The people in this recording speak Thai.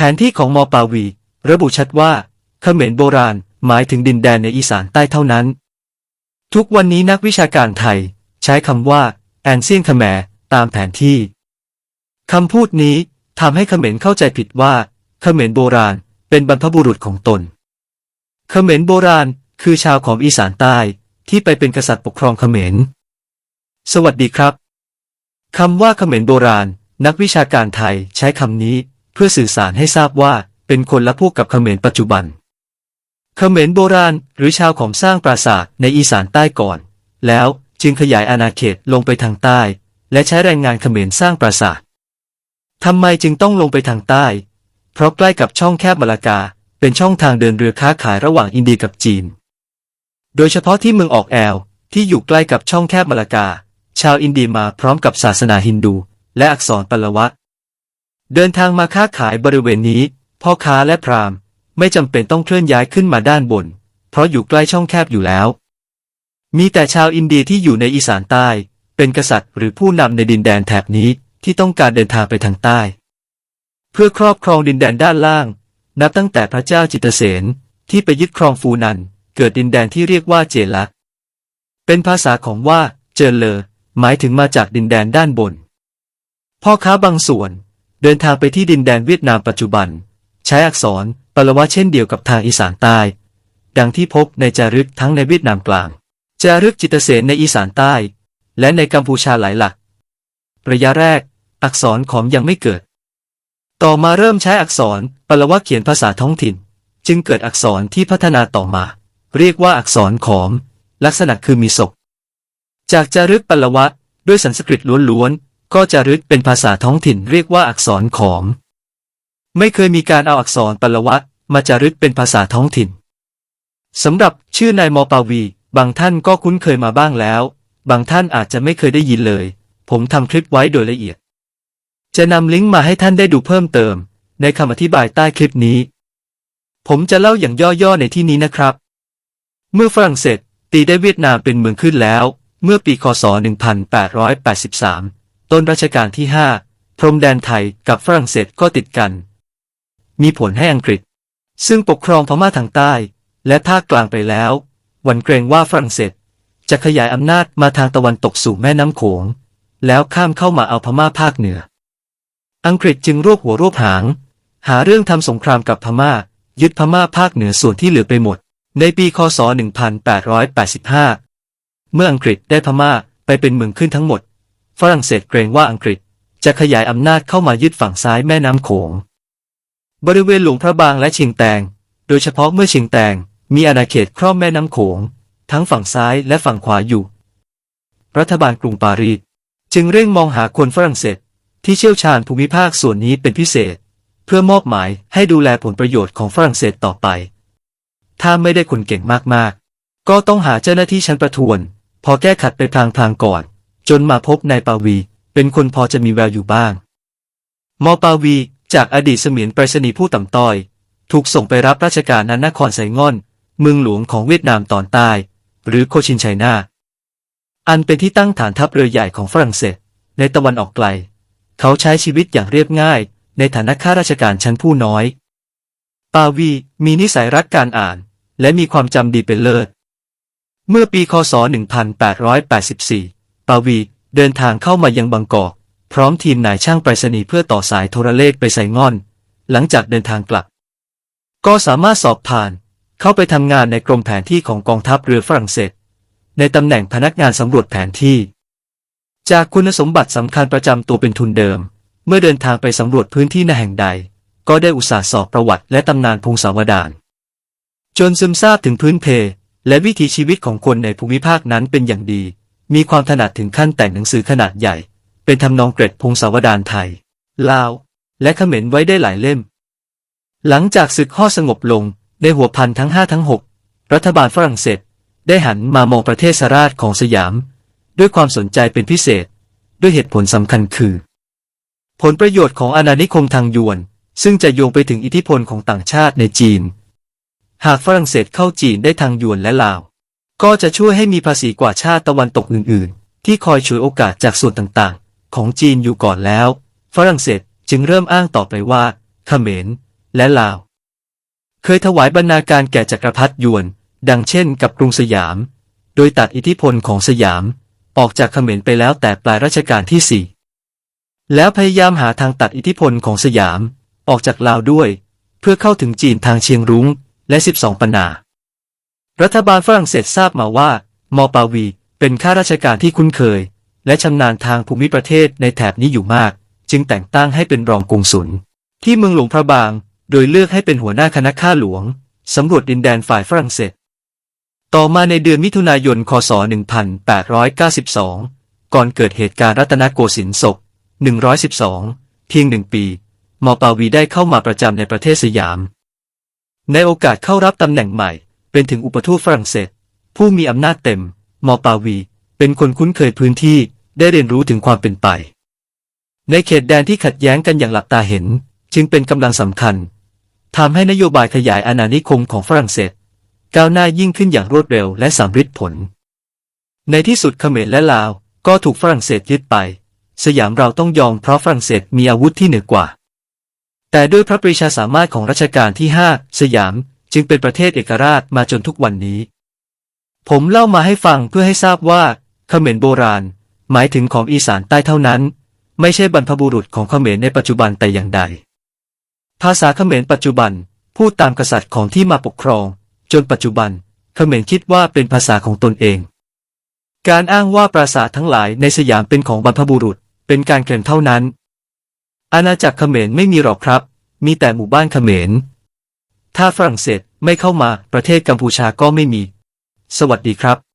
แผนที่ของมอปาวี ระบุชัดว่าเขมรโบราณหมายถึงดินแดนในอีสานใต้เท่านั้น ทุกวันนี้นักวิชาการไทย ใช้คำว่า แอนเซียนเขมรตามแผนที่คำพูดนี้ทำให้เขมรเข้าใจผิดว่าเขมรโบราณเป็นบรรพบุรุษของตน เขมรโบราณคือชาวของอีสานใต้ที่ไปเป็นกษัตริย์ปกครองเขมร สวัสดีครับคำว่าเขมรโบราณ นักวิชาการไทยใช้คำนี้ พื่อสื่อสารให้ทราบว่าเป็นคนละพวกกับเขมรปัจจุบัน เขมรโบราณหรือชาวของสร้างปราสาทในอีสานใต้ก่อน แล้วจึงขยายอาณาเขตลงไปทางใต้ และใช้แรงงานเขมรสร้างปราสาททำไมจึงต้องลงไปทางใต้ เพราะใกล้กับช่องแคบมาลากา เป็นช่องทางเดินเรือค้าขายระหว่างอินเดียกับจีน โดยเฉพาะที่เมืองออกแอลที่อยู่ใกล้กับช่องแคบมาลากา ชาวอินเดียมาพร้อมกับศาสนาฮินดู และอักษรปลวะ เดินทางมาค้าขายบริเวณนี้ พ่อค้าและพรามไม่จำเป็นต้องเคลื่อนย้ายขึ้นมาด้านบน เพราะอยู่ใกล้ช่องแคบอยู่แล้ว มีแต่ชาวอินเดียที่อยู่ในอีสานใต้ เป็นกษัตริย์หรือผู้นำในดินแดนแถบนี้ที่ต้องการเดินทางไปทางใต้ เพื่อครอบครองดินแดนด้านล่าง นับตั้งแต่พระเจ้าจิตเสนที่ไปยึดครองฟูนัน เกิดดินแดนที่เรียกว่าเจลักเป็นภาษาของว่าเจเลอหมายถึงมาจากดินแดนด้านบน พ่อค้าบางส่วน เดินทางไปที่ดินแดนเวียดนามปัจจุบัน ใช้อักษรปลวะเช่นเดียวกับทางอีสานใต้ ดังที่พบในจารึกทั้งในเวียดนามกลาง จารึกจิตเสนในอีสานใต้ และในกัมพูชาหลายหลัก ระยะแรก อักษรขอมยังไม่เกิด ต่อมาเริ่มใช้อักษรปลวะเขียนภาษาท้องถิ่น จึงเกิดอักษรที่พัฒนาต่อมา เรียกว่าอักษรขอม ลักษณะคือมีศก จากจารึกปลวะด้วยสันสกฤตล้วนๆ ก็จารึกเป็นภาษาท้องถิ่นเรียกว่าอักษรขอม ไม่เคยมีการเอาอักษรปลวะมาจารึกเป็นภาษาท้องถิ่นสำหรับชื่อนายมอปาวี บางท่านก็คุ้นเคยมาบ้างแล้ว บางท่านอาจจะไม่เคยได้ยินเลย ผมทำคลิปไว้โดยละเอียด จะนำลิงก์มาให้ท่านได้ดูเพิ่มเติม ในคำอธิบายใต้คลิปนี้ ผมจะเล่าอย่างย่อๆในที่นี้นะครับ เมื่อฝรั่งเศสตีได้เวียดนามเป็นเมืองขึ้นแล้ว เมื่อปีคศ 1883 ต้นรัชกาลที่ 5 พรมแดนไทยกับฝรั่งเศสก็ติดกัน มีผลให้อังกฤษ ซึ่งปกครองพม่าทางใต้ และภาคกลางไปแล้ว หวั่นเกรงว่าฝรั่งเศส จะขยายอำนาจมาทางตะวันตกสู่แม่น้ำโขง แล้วข้ามเข้ามาเอาพม่าภาคเหนือ อังกฤษจึงรวบหัวรวบหาง หาเรื่องทำสงครามกับพม่า ยึดพม่าภาคเหนือส่วนที่เหลือไปหมด ในปีคศ 1885 เมื่ออังกฤษได้พม่าไปเป็นเมืองขึ้นทั้งหมด ฝรั่งเศสเกรงว่าอังกฤษ จะขยายอำนาจเข้ามายึดฝั่งซ้ายแม่น้ำโขง บริเวณหลวงพระบางและชียงแตง โดยเฉพาะเมื่อชียงแตง มีอาณาเขตครอบแม่น้ำโขง ทั้งฝั่งซ้ายและฝั่งขวาอยู่ รัฐบาลกรุงปารีสจึงเร่งมองหาคนฝรั่งเศสที่เชี่ยวชาญภูมิภาคส่วนนี้เป็นพิเศษ เพื่อมอบหมายให้ดูแลผลประโยชน์ของฝรั่งเศสต่อไป ถ้าไม่ได้คนเก่งมากๆ ก็ต้องหาเจ้าหน้าที่ชั้นประทวน พอแก้ขัดไปพลางๆก่อน จนมาพบนายปาวี เป็นคนพอจะมีแววอยู่บ้าง มอปาวี จากอดีตเสมียนไปรษณีย์ผู้ต่ำต้อย ถูกส่งไปรับราชการณนครไซง่อน เมืองหลวงของเวียดนามตอนใต้ หรือโคชินไชน่า อันเป็นที่ตั้งฐานทัพเรือใหญ่ของฝรั่งเศส ในตะวันออกไกล เขาใช้ชีวิตอย่างเรียบง่าย ในฐานะข้าราชการชั้นผู้น้อย ปาวีมีนิสัยรักการอ่าน และมีความจำดีเป็นเลิศ เมื่อปี คศ 1884 ปาวีเดินทางเข้ามายังบางกอกพร้อมทีมนายช่างไปรษณีย์เพื่อต่อสายโทรเลขไปไซง่อน หลังจากเดินทางกลับ ก็สามารถสอบผ่าน เข้าไปทำงานในกรมแผนที่ของกองทัพเรือฝรั่งเศส ในตำแหน่งพนักงานสำรวจแผนที่ จากคุณสมบัติสำคัญประจำตัวเป็นทุนเดิม เมื่อเดินทางไปสำรวจพื้นที่ในแห่งใด ก็ได้อุตส่าห์สอบประวัติและตำนานพงศาวดารจนซึมซาบถึงพื้นเพ และวิถีชีวิตของคนในภูมิภาคนั้นเป็นอย่างดี มีความถนัดถึงขั้นแต่งหนังสือขนาดใหญ่ เป็นทำนองเกร็ดพงศาวดารไทย ลาว และเขมรไว้ได้หลายเล่ม หลังจากศึกข้อสงบลงในหัวพันทั้งห้าทั้งหกรัฐบาลฝรั่งเศส ได้หันมามองประเทศสราชของสยาม ด้วยความสนใจเป็นพิเศษ ด้วยเหตุผลสำคัญคือ ผลประโยชน์ของอาณานิคมทางยวน ซึ่งจะโยงไปถึงอิทธิพลของต่างชาติในจีน หากฝรั่งเศสเข้าจีนได้ทางยวนและลาว ก็จะช่วยให้มีภาษีกว่าชาติตะวันตกอื่น ๆ ที่คอยฉวยโอกาสจากส่วนต่างๆ ของจีนอยู่ก่อนแล้ว ฝรั่งเศสจึงเริ่มอ้างต่อไปว่าเขมรและลาว เคยถวายบรรณาการแก่จักรพรรดิยวน ดังเช่นกับกรุงสยาม โดยตัดอิทธิพลของสยาม ออกจากเขมรไปแล้วแต่ปลายรัชกาลที่สี่แล้วพยายามหาทางตัดอิทธิพลของสยาม ออกจากลาวด้วย เพื่อเข้าถึงจีนทางเชียงรุ้งและ 12 ปันนา รัฐบาลฝรั่งเศสทราบมาว่า มอปาวี เป็นข้าราชการที่คุ้นเคย และชำนาญทางภูมิประเทศในแถบนี้อยู่มาก จึงแต่งตั้งให้เป็นรองกงสุลที่เมืองหลวงพระบาง โดยเลือกให้เป็นหัวหน้าคณะข้าหลวง สำรวจดินแดนฝ่ายฝรั่งเศส ต่อมาในเดือนมิถุนายน คศ 1892 ก่อนเกิดเหตุการณ์รัตนโกสินทร์ศก 112 เพียงหนึ่งปี มอปาวีได้เข้ามาประจำในประเทศสยาม ในโอกาสเข้ารับตำแหน่งใหม่ เป็นถึงอุปทูตฝรั่งเศส ผู้มีอำนาจเต็ม มอปาวี เป็นคนคุ้นเคยพื้นที่ได้เรียนรู้ถึงความเป็นไป ในเขตแดนที่ขัดแย้งกันอย่างหลับตาเห็น จึงเป็นกำลังสำคัญทำให้นโยบายขยายอาณานิคมของฝรั่งเศส ก้าวหน้ายิ่งขึ้นอย่างรวดเร็วและสำฤทธิ์ผล ในที่สุดเขมรและลาวก็ถูกฝรั่งเศสยึดไป สยามเราต้องยอมเพราะฝรั่งเศสมีอาวุธที่เหนือกว่า แต่ด้วยพระปรีชาสามารถของรัชกาลที่ 5 สยาม จึงเป็นประเทศเอกราชมาจนทุกวันนี้ ผมเล่ามาให้ฟังเพื่อให้ทราบว่าเขมรโบราณ หมายถึงของอีสานใต้เท่านั้น ไม่ใช่บรรพบุรุษของเขมรในปัจจุบันแต่อย่างใด ภาษาเขมรปัจจุบันพูดตามกษัตริย์ของที่มาปกครอง จนปัจจุบันเขมรคิดว่าเป็นภาษาของตนเอง การอ้างว่าปราสาททั้งหลายในสยามเป็นของบรรพบุรุษเป็นการเกริ่นเท่านั้น อาณาจักรเขมรไม่มีหรอกครับ มีแต่หมู่บ้านเขมร ถ้าฝรั่งเศสไม่เข้ามาประเทศกัมพูชาก็ไม่มี สวัสดีครับ